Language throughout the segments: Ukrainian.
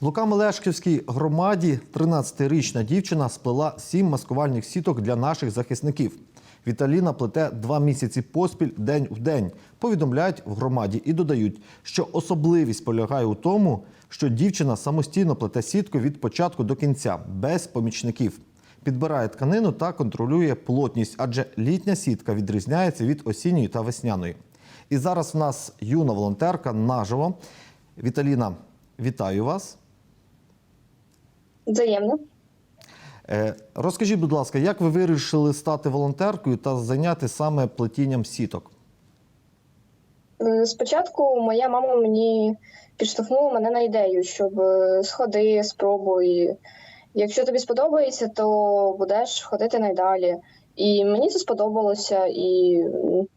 В Лука-Мелешківській громаді 13-річна дівчина сплела сім маскувальних сіток для наших захисників. Віталіна плете два місяці поспіль день в день. Повідомляють в громаді і додають, що особливість полягає у тому, що дівчина самостійно плете сітку від початку до кінця, без помічників. Підбирає тканину та контролює плотність, адже літня сітка відрізняється від осінньої та весняної. І зараз в нас юна волонтерка наживо. Віталіна, вітаю вас. Взаємно. Е, Розкажіть, будь ласка, як ви вирішили стати волонтеркою та зайняти саме плетінням сіток? Е, Спочатку моя мама мені підштовхнула мене на ідею, щоб е, сходи, спробуй. Якщо тобі сподобається, то будеш ходити найдалі. І мені це сподобалося, і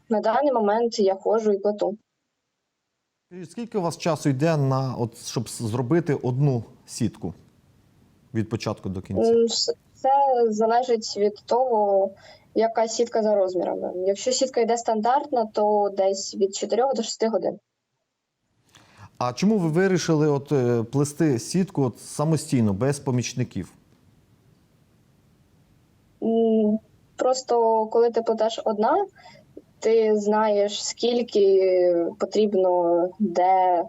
на даний момент я ходжу і плету. Скільки у вас часу йде на от, щоб зробити одну сітку від початку до кінця? Це залежить від того, яка сітка за розмірами. Якщо сітка йде стандартна, то десь від 4 до 6 годин. А чому ви вирішили от, е, плести сітку от, самостійно, без помічників? Просто коли ти плетеш одна, ти знаєш, скільки потрібно, де,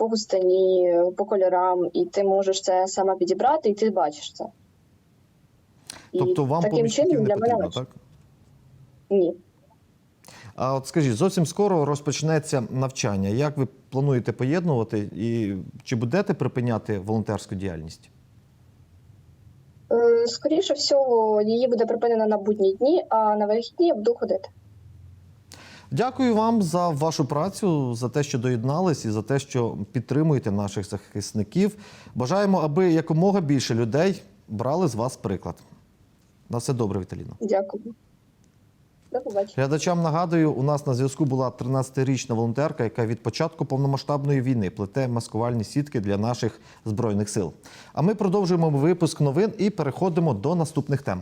по густині, по кольорам, і ти можеш це саме підібрати, і ти бачиш це. І Тобто вам таким чином для мене потрібно, так? Ні. А от скажіть, зовсім скоро розпочнеться навчання. Як ви плануєте поєднувати і чи будете припиняти волонтерську діяльність? Е, Скоріше всього, її буде припинена на будні дні, а на вихідні я буду ходити. Дякую вам за вашу працю, за те, що доєднались, і за те, що підтримуєте наших захисників. Бажаємо, аби якомога більше людей брали з вас приклад. На все добре, Віталіно. Дякую. До побачення. Глядачам нагадую, у нас на зв'язку була 13-річна волонтерка, яка від початку повномасштабної війни плете маскувальні сітки для наших збройних сил. А ми продовжуємо випуск новин і переходимо до наступних тем.